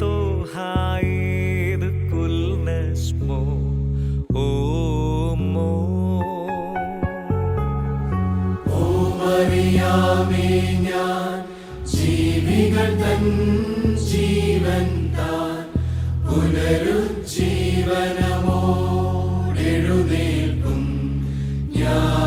തോ ഹായത് കുൽ നസ്മോ? ഓമോ ഓ മറിയാമേ ഞാൻ ജീവികൾ തൻ ജീവൻ താൻ പുനരുജ്ജീവനമോടെഴുന്നേൽക്കും. ഞാൻ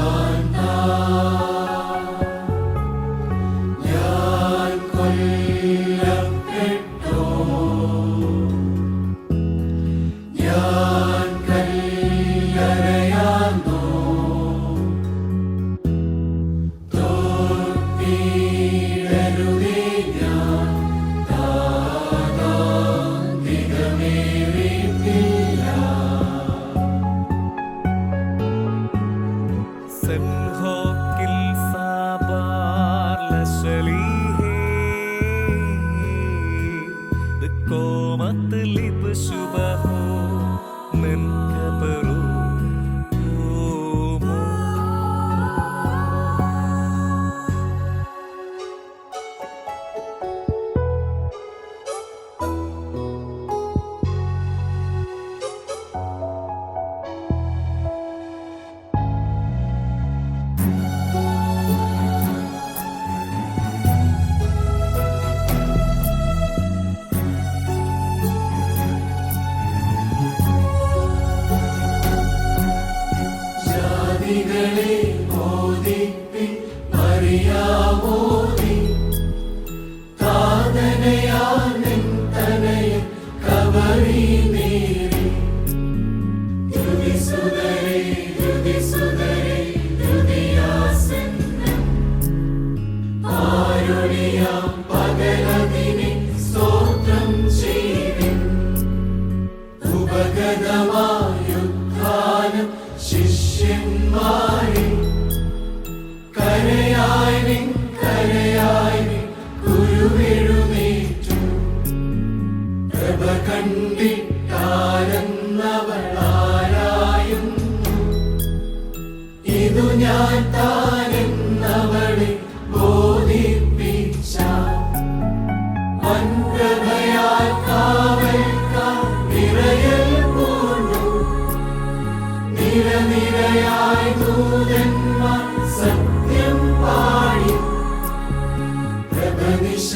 ജാതികളെ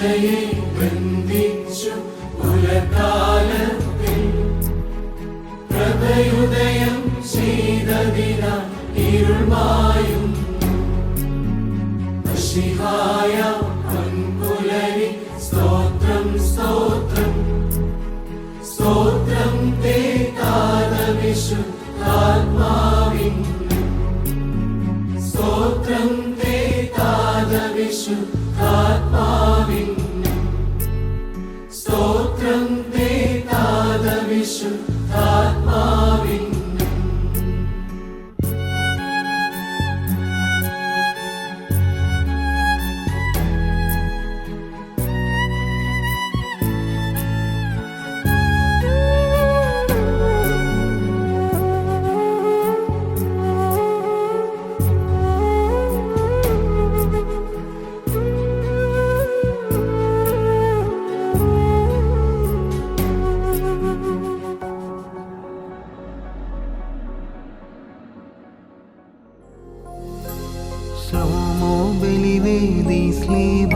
പ്രഭനിശയെ ബന്ധിച്ചു പുലകാലത്തിൽ പ്രഭയുദയം ചെയ്തതിനാൽ ഇരുൾമായും. ശിഹായ പൊൻകുലരി സ്തോത്രം സ്തോത്രം. സ്തോത്രം തേ താതവിശുദ്ധാത്മാവിൻ സ്തോത്രം താതവിശുദ്ധാത്മാവിൻ സ്തോത്രം തേ താതവിശുദ്ധാത്മാവിൻ സ്ലീവ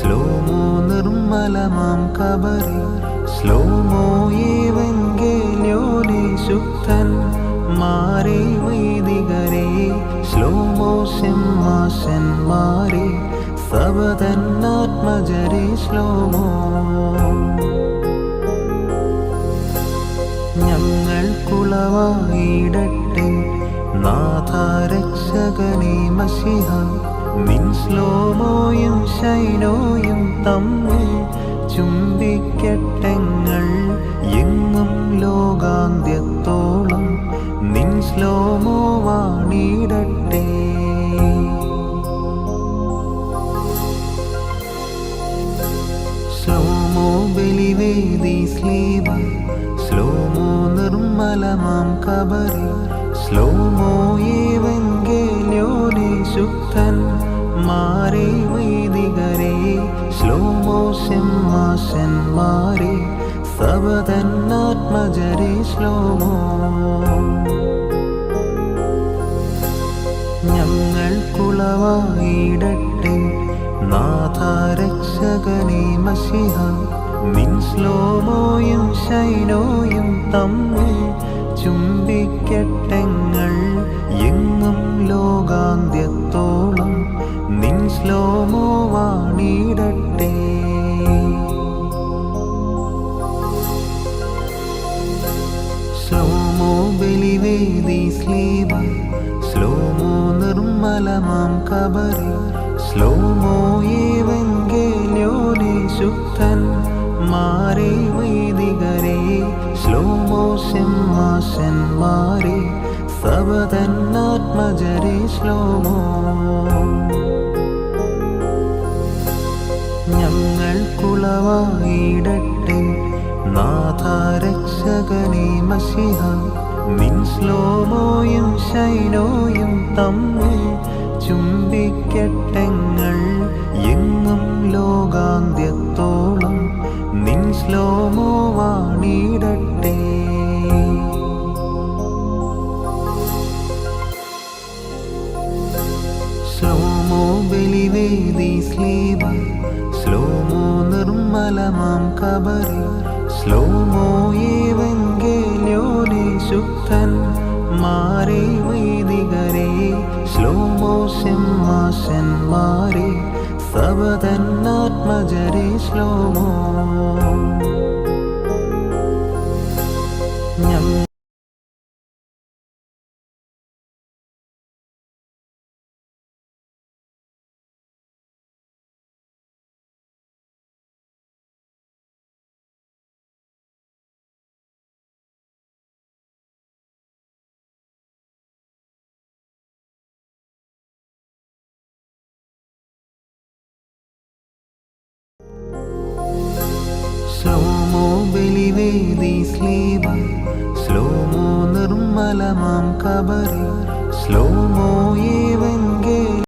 സ്ലോമോ നിർമ്മലമാം കബറി. സ്ലോമോ ഏവങ്കേല്യോനെ ശുദ്ധൻ. മാരെ വൈദികരെ. സ്ലോമോ സിംഹാസന്മാരെ സബതന്നാത്മജരെ സ്ലോമോ. ഞങ്ങൾ കുളവായിടട്ടെ. നാഥ രക്ഷകനെ മഷിഹ നിൻ സ്ലോമോയും ശൈനോയും തമ്മിൽ ചുംബിക്കട്ടെങ്ങൾ എങ്ങും ലോകാന്ത്യത്തോളം നിൻ സ്ലോമോ വാണിടട്ടെ സ്ലോമോ ബലിവേദി സ്ലീവ സ്ലോമോ നിർമ്മലമാം കബറി സ്ലോമോ കുളവായിടട്ടെ നാഥ രക്ഷകനെ മഷിഹ നിൻ ശ്ലോമോയും ശൈനോയും തമ്മിൽ ചുംബിക്കട്ടെങ്ങൾ എങ്ങും ലോകാന്ത്യത്തോളം നിൻ ശ്ലോമോ വാണിടട്ടെ നിർമ്മലമാം കബറി സ്ലോമോ ഏവങ്കേല്യോനെ ശുദ്ധൻ മാരെ വൈദികരെ. സ്ലോമോ സവതന്നാത്മജരെ സബതന്നാത്മജരെ സ്ലോമോ ഞങ്ങൾ കുളവായിടട്ടെ നാഥാരക്ഷകനെ മസിഹ. നിൻ സ്ലോമോയും തമ്മിൽ ചുംബിക്കട്ടെങ്ങൾ എങ്ങും ലോകാന്ത്യത്തോളം. നിൻ സ്ലോമോ വാണിടട്ടെ ഏവങ്കേല്യോനെ മാറി വൈദികരെ സ്ലോമോ സവതന്നാത്മജരെ സബതന്നാത്മജരെ സ്ലോമോ ബലിവേദി സ്ലീവ സ്ലോമോ നിർമ്മലമാം കബറി സ്ലോമോ